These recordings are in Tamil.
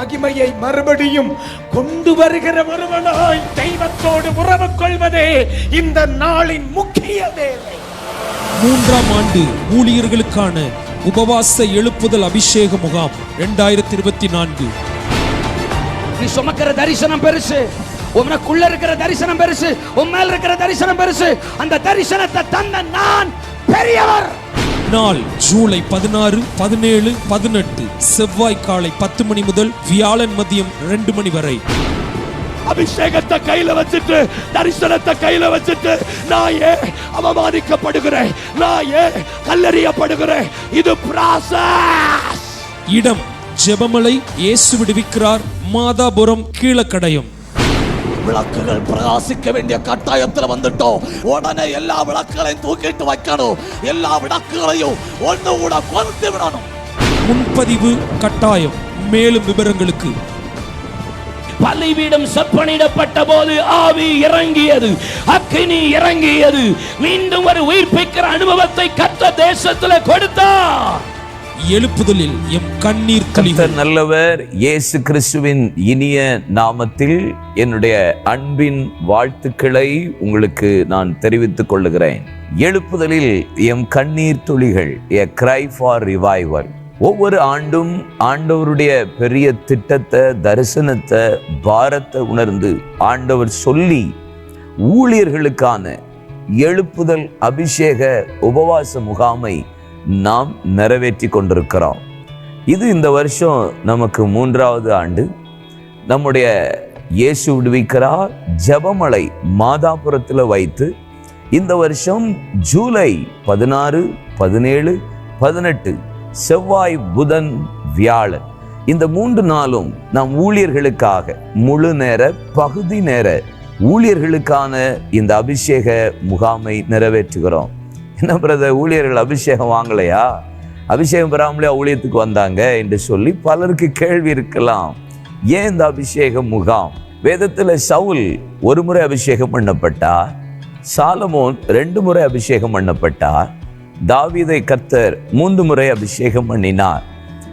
மகிமையை மறுபடியும் கொண்டு வருகிற ஒருவனாய் தெய்வத்தோடு உறவு கொள்வதே இந்த நாளின் முக்கிய வேலை. மூன்றாம் ஆண்டு ஊழியர்களுக்கான உபவாச எழுப்புதல் அபிஷேக முகாம் இரண்டாயிரத்தி இருபத்தி நான்கு நீ சுமக்கிற தரிசனம் பெருசு. உனக்குள்ள இருக்கிற தரிசனம் பெருசு. உன் மேல இருக்கிற தரிசனம் பெருசு. அந்த தரிசனத்தை தந்த நான் பெரியவர். நாள் ஜூலை பதினாறு பதினேழு பதினெட்டு. செவ்வாய் காலை பத்து மணி முதல் வியாழன் மதியம் ரெண்டு மணி வரை. அபிஷேகத்தை கையில வச்சுட்டு தரிசனத்தை கையில வச்சுட்டு நான் ஏன் அவமானிக்கப்படுகிறேன்? நான் ஏன் கல்லறியப்படுகிறேன்? இது ப்ராசஸ் இடம் ஜெபமலை இயேசு விடுவிக்கிறார் மாதாபுரம் கீழக்கடையம். விளக்குகள் பிரகாசிக்க வேண்டிய கட்டாயத்துல வந்துட்டோம். உடனே எல்லா விளக்குகளையும் தூக்கிட்டு வைக்கணும். எல்லா விளக்குகளையும் ஒன்று கூட கொண்டு விடணும். முன்பதிவு கட்டாயம். மேலும் விவரங்களுக்கு. பலிபீடம் செப்பனிடப்பட்ட போது ஆவி இறங்கியது. அக்கினி இறங்கியது. மீண்டும் ஒரு உயிர்ப்பிக்கிற அனுபவத்தை கத்த தேசத்துல கொடுத்தார். எழுப்புதலில் எம் கண்ணீர் கர்த்தர் நல்லவர் இயேசு கிறிஸ்துவின் இனிய நாமத்தில் என்னுடைய அன்பின் வாழ்த்துக்களை உங்களுக்கு நான் தெரிவித்துக் கொள்ளுகிறேன். எழுப்புதலில் எம் கண்ணீர் துளிகள் எ கிரை ஃபார் ரிவைவல் ஒவ்வொரு ஆண்டும் ஆண்டவருடைய பெரிய திட்டத்தை தரிசனத்தை பாரத்தை உணர்ந்து ஆண்டவர் சொல்லி ஊழியர்களுக்கான எழுப்புதல் அபிஷேக உபவாச முகாமை நாம் நிறைவேற்றி கொண்டிருக்கிறோம். இது இந்த வருஷம் நமக்கு மூன்றாவது ஆண்டு. நம்முடைய இயேசு விடுவிக்கிறார் ஜெபமலை மாதாபுரத்தில் வைத்து இந்த வருஷம் ஜூலை பதினாறு பதினேழு பதினெட்டு செவ்வாய் புதன் வியாழன். இந்த மூன்று நாளும் நாம் ஊழியர்களுக்காக முழு நேர பகுதி நேர ஊழியர்களுக்கான இந்த அபிஷேக முகாமை நிறைவேற்றுகிறோம். என்ன பிரதர் ஊழியர்கள் அபிஷேகம் வாங்கலையா? அபிஷேகம் பெறாமலே ஊழியத்துக்கு வந்தாங்க என்று சொல்லி பலருக்கு கேள்வி இருக்கலாம். ஏன் இந்த அபிஷேக முகாம்? வேதத்தில் சவுல் ஒரு முறை அபிஷேகம் பண்ணப்பட்டார் சாலமோன் ரெண்டு முறை அபிஷேகம் பண்ணப்பட்டார் தாவீதை கத்தர் மூன்று முறை அபிஷேகம் பண்ணினார்.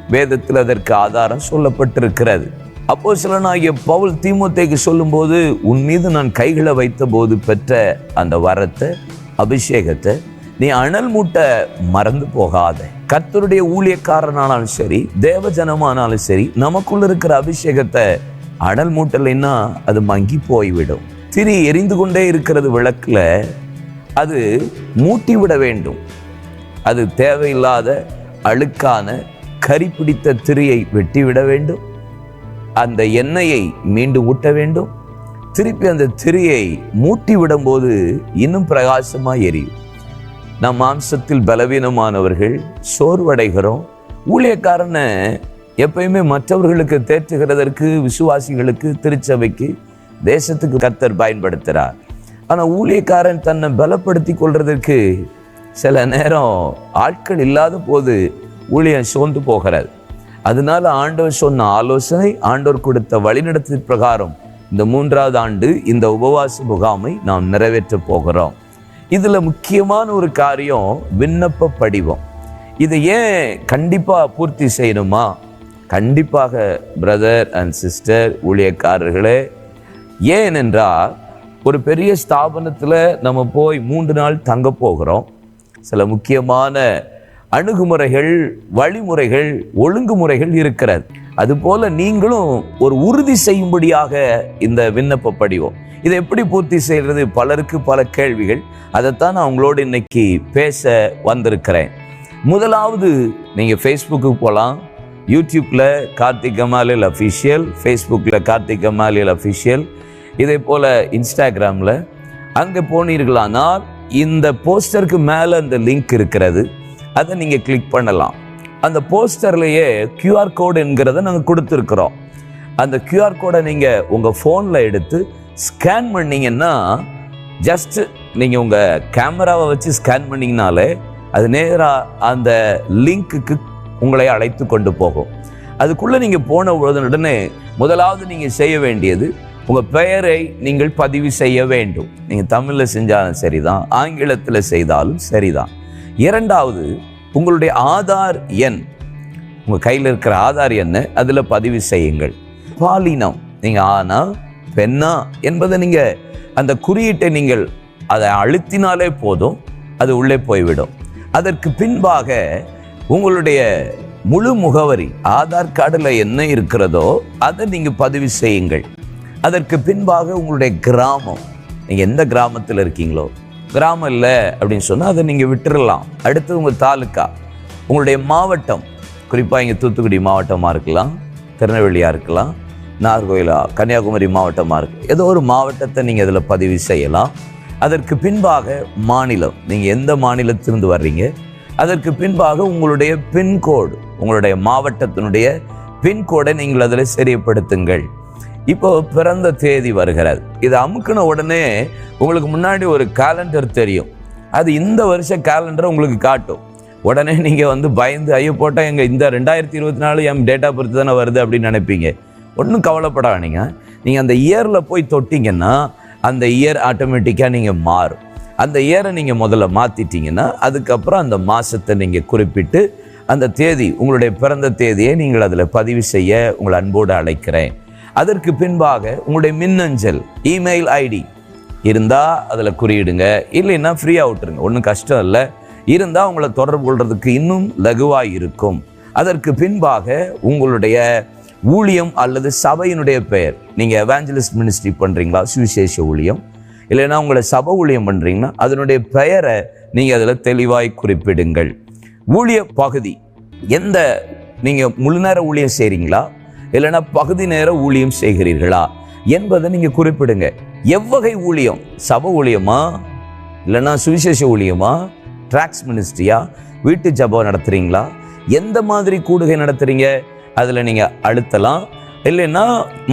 வேதத்தில் அதற்கு ஆதாரம் சொல்லப்பட்டிருக்கிறது. அப்போ சிலனாகிய பவுல் தீமோத்தேக்கு சொல்லும்போது உன் மீது நான் கைகளை வைத்த போது பெற்ற அந்த வரத்தை அபிஷேகத்தை நீ அனல் மூட்ட மறந்து போகாத. கத்தருடைய ஊழியக்காரனானாலும் சரி தேவஜனமானாலும் சரி நமக்குள்ள இருக்கிற அபிஷேகத்தை அனல் மூட்டலைன்னா அது மங்கி போய்விடும். திரி எரிந்து கொண்டே இருக்கிறது விளக்கில் அது மூட்டி விட வேண்டும். அது தேவையில்லாத அழுக்கான கரி பிடித்த திரியை வெட்டிவிட வேண்டும். அந்த எண்ணெயை மீண்டும் ஊட்ட வேண்டும். திருப்பி அந்த திரியை மூட்டி விடும்போது இன்னும் பிரகாசமாக எரியும். நம் மாம்சத்தில் பலவீனமானவர்கள் சோர்வடைகிறோம். ஊழியக்காரனை எப்பயுமே மற்றவர்களுக்கு தேற்றுகிறதற்கு விசுவாசிகளுக்கு திருச்சபைக்கு தேசத்துக்கு கர்த்தர் பயன்படுத்துகிறார். ஆனால் ஊழியக்காரன் தன்னை பலப்படுத்தி கொள்வதற்கு சில நேரம் ஆட்கள் இல்லாத போது ஊழியம் சோர்ந்து போகிறது அதனால ஆண்டவர் சொன்ன ஆலோசனை ஆண்டவர் கொடுத்த வழிநடத்தல் பிரகாரம் இந்த மூன்றாவது ஆண்டு இந்த உபவாச முகாமை நாம் நிறைவேற்றப் போகிறோம். இதில் முக்கியமான ஒரு காரியம் விண்ணப்ப படிவம். இதை ஏன் கண்டிப்பாக பூர்த்தி செய்யணுமா? கண்டிப்பாக பிரதர் அண்ட் சிஸ்டர் ஊழியக்காரர்களே ஏனென்றால் ஒரு பெரிய ஸ்தாபனத்தில் நம்ம போய் மூன்று நாள் தங்க போகிறோம். சில முக்கியமான அணுகுமுறைகள் வழிமுறைகள் ஒழுங்குமுறைகள் இருக்கிறது. அதுபோல் நீங்களும் ஒரு உறுதி செய்யும்படியாக இந்த விண்ணப்ப படிவம். இதை எப்படி பூர்த்தி செய்கிறது பலருக்கு பல கேள்விகள். அதைத்தான் நான் உங்களோடு இன்னைக்கு பேச வந்திருக்கிறேன். முதலாவது நீங்கள் ஃபேஸ்புக்கு போகலாம் யூடியூப்பில் கார்த்திக் கமாலில் அஃபிஷியல் ஃபேஸ்புக்கில் கார்த்திக் கமாலில் அஃபிஷியல் இதே போல் இன்ஸ்டாகிராமில் அங்கே போனீர்களானால் இந்த போஸ்டருக்கு மேலே அந்த லிங்க் இருக்கிறது. அதை நீங்கள் கிளிக் பண்ணலாம். அந்த போஸ்டர்லேயே க்யூஆர் கோடு என்கிறத நாங்கள் கொடுத்துருக்குறோம். அந்த க்யூஆர் கோடை நீங்கள் உங்கள் ஃபோனில் எடுத்து ஸ்கேன் பண்ணீங்கன்னா ஜஸ்ட் நீங்கள் உங்கள் கேமராவை வச்சு ஸ்கேன் பண்ணிங்கனாலே அது நேராக அந்த லிங்க்குக்கு உங்களை அழைத்து கொண்டு போகும். அதுக்குள்ளே நீங்கள் போன உடனே முதலாவது நீங்கள் செய்ய வேண்டியது உங்கள் பெயரை நீங்கள் பதிவு செய்ய வேண்டும். நீங்கள் தமிழில் செஞ்சாலும் சரிதான் ஆங்கிலத்தில் செய்தாலும் சரிதான். இரண்டாவது உங்களுடைய ஆதார் எண் உங்கள் கையில் இருக்கிற ஆதார் எண்ணை அதில் பதிவு செய்யுங்கள். பாலினம் நீங்கள் ஆனால் பெண்ணா என்பதை நீங்கள் அந்த குறியீட்டை நீங்கள் அதை அழுத்தினாலே போதும் அது உள்ளே போய்விடும். அதற்கு பின்பாக உங்களுடைய முழு முகவரி ஆதார் கார்டில் என்ன இருக்கிறதோ அதை நீங்கள் பதிவு செய்யுங்கள். அதற்கு பின்பாக உங்களுடைய கிராமம். நீங்கள் எந்த கிராமத்தில் இருக்கீங்களோ? கிராமம் இல்லை அப்படின்னு சொன்னால் அதை நீங்கள் விட்டுறலாம். அடுத்து உங்கள் தாலுக்கா உங்களுடைய மாவட்டம் குறிப்பாக இங்கே தூத்துக்குடி மாவட்டமாக இருக்கலாம் திருநெல்வேலியாக இருக்கலாம் நாகர்கோயிலா கன்னியாகுமரி மாவட்டமாக இருக்குது ஏதோ ஒரு மாவட்டத்தை நீங்கள் இதில் பதிவு செய்யலாம். அதற்கு பின்பாக மாநிலம். நீங்கள் எந்த மாநிலத்திலிருந்து வர்றீங்க? அதற்கு பின்பாக உங்களுடைய பின்கோடு உங்களுடைய மாவட்டத்தினுடைய பின்கோடை நீங்கள் அதில் சரியப்படுத்துங்கள் இப்போ பிறந்த தேதி வருகிறது. இதை அமுக்கின உடனே உங்களுக்கு முன்னாடி ஒரு கேலண்டர் தெரியும். அது இந்த வருஷ காலண்டரை உங்களுக்கு காட்டும். உடனே நீங்கள் வந்து பயந்து ஐயோ போட்டால் எங்கள் இந்த ரெண்டாயிரத்தி இருபத்தி நாலு என் டேட்டா பொறுத்து தானே வருது? அப்படின்னு நினைப்பீங்க. ஒன்றும் கவலைப்படாதீங்க நீங்கள் அந்த இயரில் போய் தொட்டிங்கன்னா அந்த இயர் ஆட்டோமேட்டிக்காக நீங்கள் மாறும். அந்த இயரை நீங்கள் முதல்ல மாற்றிட்டீங்கன்னா அதுக்கப்புறம் அந்த மாதத்தை நீங்கள் குறிப்பிட்டு அந்த தேதி உங்களுடைய பிறந்த தேதியை நீங்கள் அதில் பதிவு செய்ய உங்களை அன்போடு அழைக்கிறேன். அதற்கு பின்பாக உங்களுடைய மின்னஞ்சல் இமெயில் ஐடி இருந்தால் அதில் குறியிடுங்க. இல்லைன்னா ஃப்ரீயாக விட்டுருங்க. ஒன்றும் கஷ்டம் இல்லை. இருந்தால் உங்களை தொடர்பு கொள்றதுக்கு இன்னும் லகுவாக இருக்கும் அதற்கு பின்பாக உங்களுடைய ஊழியம் அல்லது சபையினுடைய பெயர். நீங்கள் எவாஞ்சலிஸ்ட் மினிஸ்ட்ரி பண்ணுறீங்களா சுவிசேஷ ஊழியம். இல்லைன்னா உங்களை சபை ஊழியம் பண்ணுறீங்கன்னா அதனுடைய பெயரை நீங்கள் அதில் தெளிவாய் குறிப்பிடுங்கள். ஊழிய பகுதி. எந்த நீங்கள் முழு நேர ஊழியம் செய்கிறீங்களா இல்லைன்னா பகுதி நேர ஊழியம் செய்கிறீர்களா? என்பதை நீங்கள் குறிப்பிடுங்க. எவ்வகை ஊழியம்? சபை ஊழியமா? இல்லைன்னா சுவிசேஷ ஊழியமா? ட்ராக்ஸ் மினிஸ்ட்ரியா வீட்டு ஜபம் நடத்துறீங்களா? எந்த மாதிரி கூடுகை நடத்துகிறீங்க அதில் நீங்கள் அழுத்தலாம். இல்லைன்னா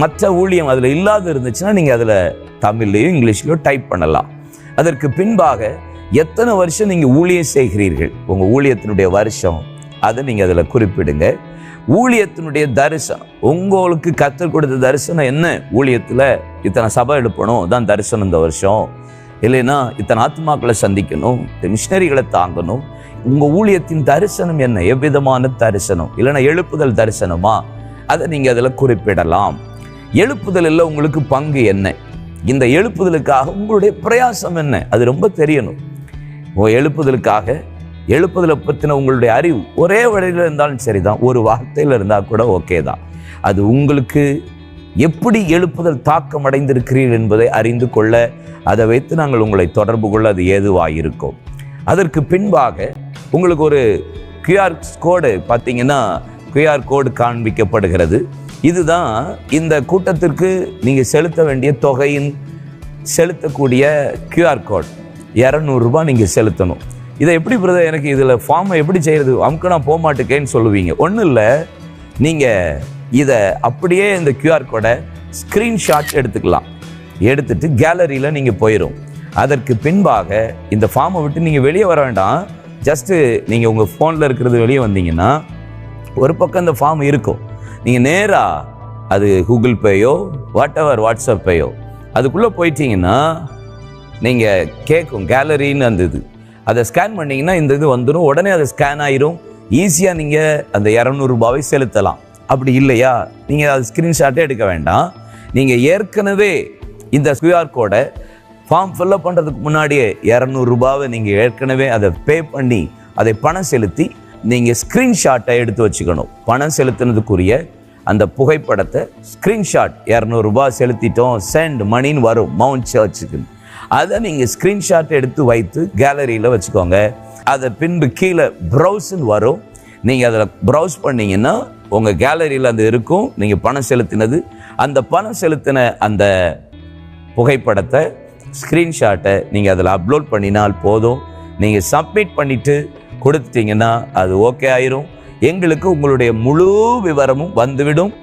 மற்ற ஊழியம் அதில் இல்லாத இருந்துச்சுன்னா நீங்கள் அதில் தமிழ்லையும் இங்கிலீஷ்லையும் டைப் பண்ணலாம். அதற்கு பின்பாக எத்தனை வருஷம் நீங்கள் ஊழியம் செய்கிறீர்கள்? உங்கள் ஊழியத்தினுடைய வருஷம் அதை நீங்கள் அதில் குறிப்பிடுங்க. ஊழியத்தினுடைய தரிசனம். உங்களுக்கு கற்றுக் கொடுத்த தரிசனம் என்ன? ஊழியத்தில் இத்தனை சபை எடுப்பணும் தான் தரிசனம் இந்த வருஷம். இல்லைன்னா இத்தனை ஆத்மாக்களை சந்திக்கணும் இந்த மிஷினரிகளை தாங்கணும். உங்கள் ஊழியத்தின் தரிசனம் என்ன? எவ்விதமான தரிசனம்? இல்லைன்னா எழுப்புதல் தரிசனமா? அதை நீங்கள் அதில் குறிப்பிடலாம். எழுப்புதலில் உங்களுக்கு பங்கு என்ன? இந்த எழுப்புதலுக்காக உங்களுடைய பிரயாசம் என்ன? அது ரொம்ப தெரியணும். உங்கள் எழுப்புதலுக்காக எழுப்புதலை பற்றின உங்களுடைய அறிவு ஒரே வழியில் இருந்தாலும் சரி தான் ஒரு வார்த்தையில் இருந்தால் கூட ஓகே தான். அது உங்களுக்கு எப்படி எழுப்புதல் தாக்கம் அடைந்திருக்கிறீர்கள் என்பதை அறிந்து கொள்ள அதை வைத்து நாங்கள் உங்களை தொடர்பு கொள்ள அது ஏதுவாக இருக்கோம் அதற்கு பின்பாக உங்களுக்கு ஒரு கியூஆர் கோடு பார்த்தீங்கன்னா கியூஆர் கோடு காண்பிக்கப்படுகிறது. இதுதான் இந்த கூட்டத்திற்கு நீங்கள் செலுத்த வேண்டிய தொகையின் செலுத்தக்கூடிய கியூஆர் கோட் இரநூறுபா நீங்கள் செலுத்தணும். இதை எப்படி பிரதர் எனக்கு இதில் ஃபார்மை எப்படி செய்கிறது அமுக்கு நான் போக மாட்டேக்கேன்னு சொல்லுவீங்க. ஒன்றும் இல்லை. நீங்கள் இதை அப்படியே இந்த கியூஆர் கோடை ஸ்க்ரீன்ஷாட் எடுத்துக்கலாம். எடுத்துட்டு கேலரியில் நீங்கள் போயிடும் அதற்கு பின்பாக இந்த ஃபார்மை விட்டு நீங்கள் வெளியே வர வேண்டாம். ஜஸ்ட்டு நீங்கள் உங்கள் ஃபோனில் இருக்கிறது வெளியே வந்தீங்கன்னா ஒரு பக்கம் இந்த ஃபார்ம் இருக்கும். நீங்கள் நேராக அது கூகுள் பேயோ வாட் எவர் வாட்ஸ்அப் பேயோ அதுக்குள்ளே போயிட்டீங்கன்னா நீங்கள் கேட்கும் கேலரின்னு அந்த இது. அதை ஸ்கேன் பண்ணிங்கன்னா இந்த இது வந்துடும் உடனே அது ஸ்கேன் ஆயிரும். ஈஸியாக நீங்கள் அந்த இரநூறுபாவை செலுத்தலாம். அப்படி இல்லையா? நீங்கள் அது ஸ்க்ரீன்ஷாட்டே எடுக்க வேண்டாம். நீங்கள் ஏற்கனவே இந்த கியூஆர் கோடை ஃபார்ம் ஃபில்லப் பண்ணுறதுக்கு முன்னாடியே இரநூறுபாவை நீங்கள் ஏற்கனவே அதை பே பண்ணி அதை பணம் செலுத்தி நீங்கள் ஸ்க்ரீன்ஷாட்டை எடுத்து வச்சுக்கணும். பணம் செலுத்தினதுக்குரிய அந்த புகைப்படத்தை ஸ்க்ரீன்ஷாட் இரநூறுபா செலுத்திட்டோம் சென்ட் மணின்னு வரும் மவுண்ட் சர்ச்சுக்கு அதை நீங்கள் ஸ்க்ரீன்ஷாட் எடுத்து வைத்து கேலரியில் வச்சுக்கோங்க. அதை பின்பு கீழே ப்ரௌஸ்ன்னு வரும். நீங்கள் அதில் ப்ரௌஸ் பண்ணிங்கன்னா உங்கள் கேலரியில் அது இருக்கும். நீங்கள் பணம் செலுத்தினது. அந்த பணம் செலுத்தின அந்த புகைப்படத்தை ஸ்க்ரீன்ஷாட்டை நீங்கள் அதில் அப்லோட் பண்ணினால் போதும். நீங்கள் சப்மிட் பண்ணிவிட்டு கொடுத்துட்டீங்கன்னா அது ஓகே ஆயிரும். எங்களுக்கு உங்களுடைய முழு விவரமும் வந்துவிடும்.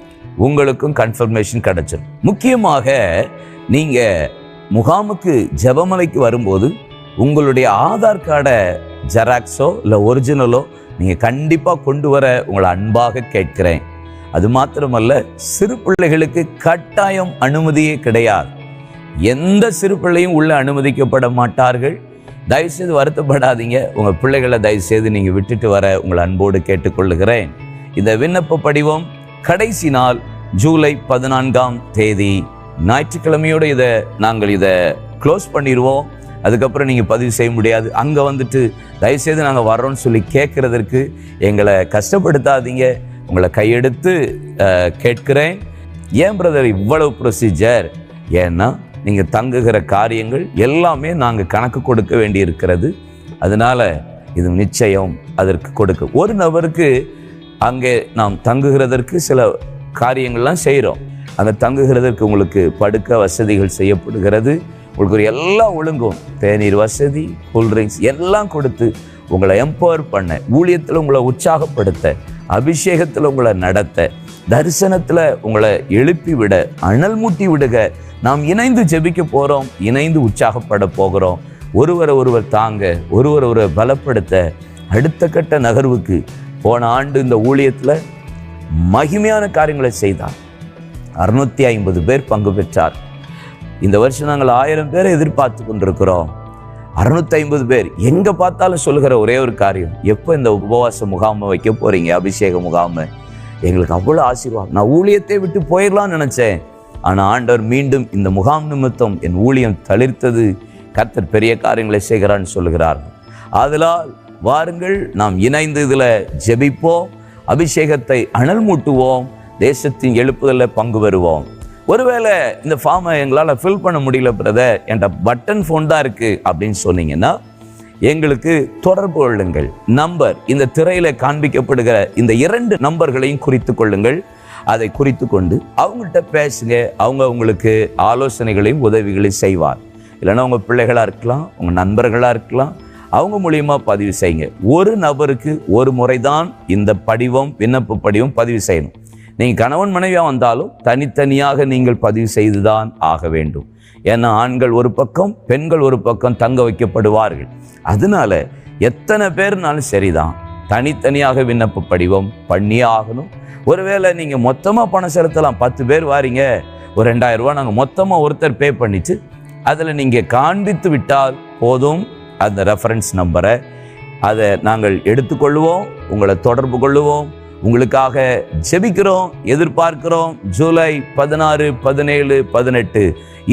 உங்களுக்கும் கன்ஃபர்மேஷன் கிடைச்சிடும் முக்கியமாக நீங்கள் முகாமுக்கு ஜபமலைக்கு வரும்போது உங்களுடைய ஆதார் கார்டை ஜெராக்ஸோ இல்லை ஒரிஜினலோ நீங்கள் கண்டிப்பாக கொண்டு வர உங்களை அன்பாக கேட்கிறேன். அது மாத்திரமல்ல சிறு பிள்ளைகளுக்கு கட்டாயம் அனுமதியே கிடையாது. எந்த சிறு பிள்ளையும் உள்ள அனுமதிக்கப்பட மாட்டார்கள். தயவுசெய்து வருத்தப்படாதீங்க. உங்கள் பிள்ளைகளை தயவுசெய்து நீங்கள் விட்டுட்டு வர உங்களை அன்போடு கேட்டுக்கொள்ளுகிறேன். இந்த விண்ணப்ப படிவம் கடைசி நாள் ஜூலை பதினான்காம் தேதி. ஞாயிற்றுக்கிழமையோடு இதை நாங்கள் இதை க்ளோஸ் பண்ணிடுவோம். அதுக்கப்புறம் நீங்கள் பதிவு செய்ய முடியாது. அங்கே வந்துட்டு தயவுசெய்து நாங்கள் வர்றோம்னு சொல்லி கேட்குறதற்கு எங்களை கஷ்டப்படுத்தாதீங்க. உங்களை கையெடுத்து கேட்குறேன். ஏன் பிரதர் இவ்வளவு ப்ரொசீஜர் ஏன்னா நீங்கள் தங்குகிற காரியங்கள் எல்லாமே நாங்கள் கணக்கு கொடுக்க வேண்டி இருக்கிறது அதனால் இது நிச்சயம் அதற்கு கொடுக்க. ஒரு நபருக்கு அங்கே நாம் தங்குகிறதற்கு சில காரியங்கள்லாம் செய்கிறோம் அங்கே தங்குகிறதற்கு உங்களுக்கு படுக்க வசதிகள் செய்யப்படுகிறது. உங்களுக்கு ஒரு எல்லா ஒழுங்கும். தேநீர் வசதி கூல்ட்ரிங்க்ஸ் எல்லாம் கொடுத்து உங்களை எம்பவர் பண்ண ஊழியத்தில் உங்களை உற்சாகப்படுத்த அபிஷேகத்தில் உங்களை நடத்த தரிசனத்தில் உங்களை எழுப்பி விட அனல் மூட்டி விடுக நாம் இணைந்து ஜெபிக்க போகிறோம் இணைந்து உற்சாகப்பட போகிறோம். ஒருவரை ஒருவர் தாங்க ஒருவரை ஒருவர் பலப்படுத்த அடுத்த கட்ட நகர்வுக்கு போன ஆண்டு இந்த ஊழியத்தில் மகிமையான காரியங்களை செய்தார். அறுநூத்தி ஐம்பது பேர் பங்கு பெற்றார். இந்த வருஷம் நாங்கள் ஆயிரம் பேரை எதிர்பார்த்து கொண்டிருக்கிறோம். அறுநூத்தி ஐம்பது பேர் எங்கே பார்த்தாலும் சொல்லுகிற ஒரே ஒரு காரியம் எப்போ இந்த உபவாச முகாமை வைக்க போகிறீங்க அபிஷேக முகாமை? எங்களுக்கு அவ்வளோ ஆசீர்வாதம். நான் ஊழியத்தை விட்டு போயிடலாம்னு நினச்சேன். ஆனால் ஆண்டவர் மீண்டும் இந்த முகாம் நிமித்தம் என் ஊழியம் தளிர்த்தது. கர்த்தர் பெரிய காரியங்களை செய்கிறான்னு சொல்லுகிறார். ஆதலால் வாருங்கள் நாம் இணைந்து இதில் ஜெபிப்போம் அபிஷேகத்தை அனல் மூட்டுவோம் தேசத்தின் எழுப்புதலில் பங்கு பெறுவோம். ஒருவேளை இந்த ஃபார்மை எங்களால் ஃபில் பண்ண முடியல பிரதர் என்கிட்ட பட்டன் ஃபோன் தான் இருக்குது அப்படின்னு சொன்னீங்கன்னா எங்களுக்கு தொடர்பு கொள்ளுங்கள். நம்பர் இந்த திரையில காண்பிக்கப்படுகிற இந்த இரண்டு நம்பர்களையும் குறித்து கொள்ளுங்கள். அதை குறித்து கொண்டு அவங்கள்ட்ட பேசுங்க. அவங்க உங்களுக்கு ஆலோசனைகளையும் உதவிகளையும் செய்வார். இல்லைன்னா உங்கள் பிள்ளைகளாக இருக்கலாம் உங்கள் நண்பர்களாக இருக்கலாம் அவங்க மூலியமாக பதிவு செய்யுங்க. ஒரு நபருக்கு ஒரு முறை தான் இந்த படிவம் விண்ணப்ப படிவம் பதிவு செய்யணும். நீங்கள் கணவன் மனைவியாக வந்தாலும் தனித்தனியாக நீங்கள் பதிவு செய்து தான் ஆக வேண்டும். ஏன்னா ஆண்கள் ஒரு பக்கம் பெண்கள் ஒரு பக்கம் தங்க வைக்கப்படுவார்கள். அதனால எத்தனை பேர்னாலும் சரிதான். தனித்தனியாக விண்ணப்ப படிவம் பண்ணியே ஆகணும் ஒருவேளை நீங்கள் மொத்தமாக பணம் செலுத்தலாம். பத்து பேர் வாரீங்க. ஒரு ரெண்டாயிரம் ரூபா நாங்கள் மொத்தமாக ஒருத்தர் பே பண்ணிச்சு. அதில் நீங்கள் காண்பித்து விட்டால் போதும். அந்த ரெஃபரன்ஸ் நம்பரை அதை நாங்கள் எடுத்துக்கொள்வோம் உங்களை தொடர்பு கொள்ளுவோம். உங்களுக்காக ஜெபிக்கிறோம் எதிர்பார்க்கிறோம். ஜூலை பதினாறு பதினேழு பதினெட்டு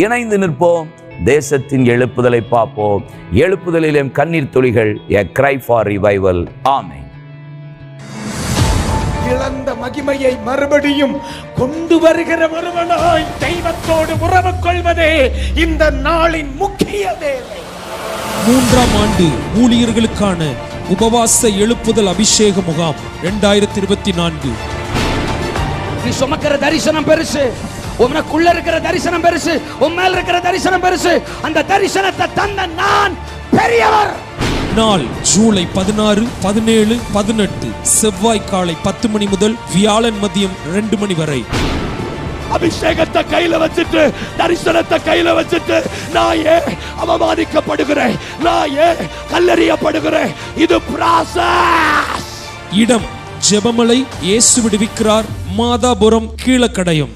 இணைந்து நிற்போம். தேசத்தின் எழுப்புதலை பார்ப்போம். எழுப்புதலிலும் கண்ணீர் துளிகள் எ கிரை ஃபார் ரிவைவல் ஆமை இழந்த மகிமையை மறுபடியும் கொண்டு வருகிற ஒருவனாய் தெய்வத்தோடு உறவு கொள்வதே இந்த நாளின் முக்கிய வேலை. மூன்றாம் ஆண்டு ஊழியர்களுக்கான உபவாச எழுப்புதல் அபிஷேக முகாம் இரண்டாயிரத்தி இருபத்தி நான்கு. நீ சுமக்கிற தரிசனம் பெருசு உனக்குள்ள இருக்கிற தரிசனம் பெருசு உன் மேல இருக்கிற தரிசனம் பெருசு. அந்த தரிசனத்தை தந்த நான் பெரியவர். நாள் ஜூலை பதினாறு பதினேழு பதினெட்டு செவ்வாய் காலை பத்து மணி முதல் வியாழன் மதியம் ரெண்டு மணி வரை. அபிஷேகத்தை கையில வச்சுட்டு தரிசனத்தை கையில வச்சுட்டு நான் ஏன் அவமானிக்கப்படுகிறேன். நான் ஏன் கல்லறியப்படுகிறேன். இது process. இடம் ஜெபமலை இயேசு விடுவிக்கிறார் மாதாபுரம் கீழக்கடயம்.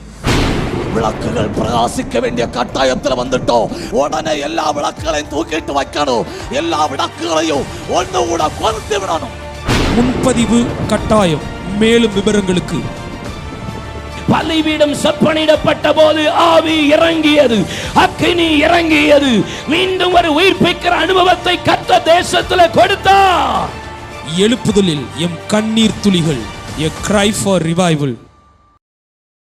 விளக்குகள் பிரகாசிக்க வேண்டிய கட்டாயத்துல வந்துட்டோம். உடனே எல்லா விளக்குகளையும் தூக்கிட்டு வைக்கணும். எல்லா விளக்குகளையும் ஒண்ணு கூட கொளுத்து விடணும். முன்பதிவு கட்டாயம். மேலும் விவரங்களுக்கு. பலிபீடம் செப்பனிடப்பட்ட போது ஆவி இறங்கியது. அக்கினி இறங்கியது. மீண்டும் ஒரு உயிர்ப்பிக்கிற அனுபவத்தை கத்த தேசத்துல கொடுத்தார். எழுப்புதலில் எம் கண்ணீர் துளிகள். எ கிரை ஃபார் ரிவைவல்